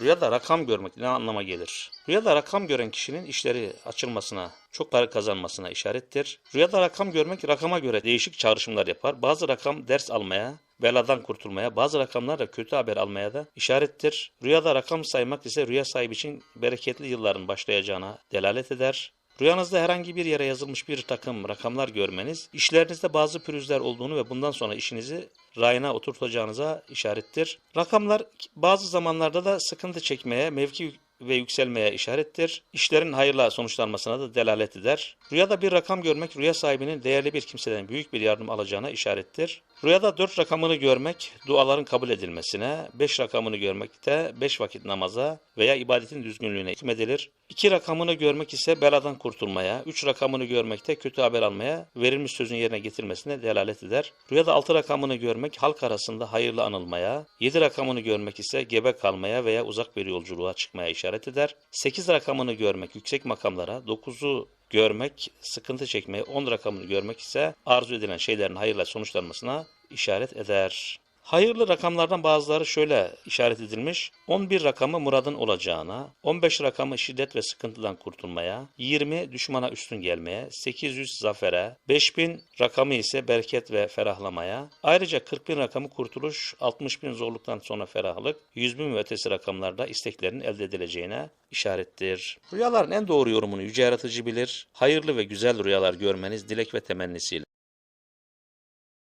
Rüyada rakam görmek ne anlama gelir? Rüyada rakam gören kişinin işleri açılmasına, çok para kazanmasına işarettir. Rüyada rakam görmek rakama göre değişik çağrışımlar yapar. Bazı rakam ders almaya, beladan kurtulmaya, bazı rakamlar da kötü haber almaya da işarettir. Rüyada rakam saymak ise rüya sahibi için bereketli yılların başlayacağına delalet eder. Rüyanızda herhangi bir yere yazılmış bir takım rakamlar görmeniz, işlerinizde bazı pürüzler olduğunu ve bundan sonra işinizi rayına oturtacağınıza işarettir. Rakamlar bazı zamanlarda da sıkıntı çekmeye, mevki ve yükselmeye işarettir. İşlerin hayırla sonuçlanmasına da delalet eder. Rüyada bir rakam görmek rüya sahibinin değerli bir kimseden büyük bir yardım alacağına işarettir. Rüyada dört rakamını görmek duaların kabul edilmesine, beş rakamını görmekte beş vakit namaza veya ibadetin düzgünlüğüne hükmedilir. İki rakamını görmek ise beladan kurtulmaya, üç rakamını görmekte kötü haber almaya, verilmiş sözün yerine getirmesine delalet eder. Rüyada altı rakamını görmek halk arasında hayırlı anılmaya, yedi rakamını görmek ise gebe kalmaya veya uzak bir yolculuğa çıkmaya işaret eder. Sekiz rakamını görmek yüksek makamlara, dokuzu görmek sıkıntı çekmeye, 10 rakamını görmek ise arzu edilen şeylerin hayırla sonuçlanmasına işaret eder. Hayırlı rakamlardan bazıları şöyle işaret edilmiş. 11 rakamı muradın olacağına, 15 rakamı şiddet ve sıkıntıdan kurtulmaya, 20 düşmana üstün gelmeye, 800 zafere, 5000 rakamı ise bereket ve ferahlamaya, ayrıca 40 bin rakamı kurtuluş, 60 bin zorluktan sonra ferahlık, 100 bin ve ötesi rakamlarda isteklerin elde edileceğine işarettir. Rüyaların en doğru yorumunu yüce yaratıcı bilir. Hayırlı ve güzel rüyalar görmeniz dilek ve temennisiyle.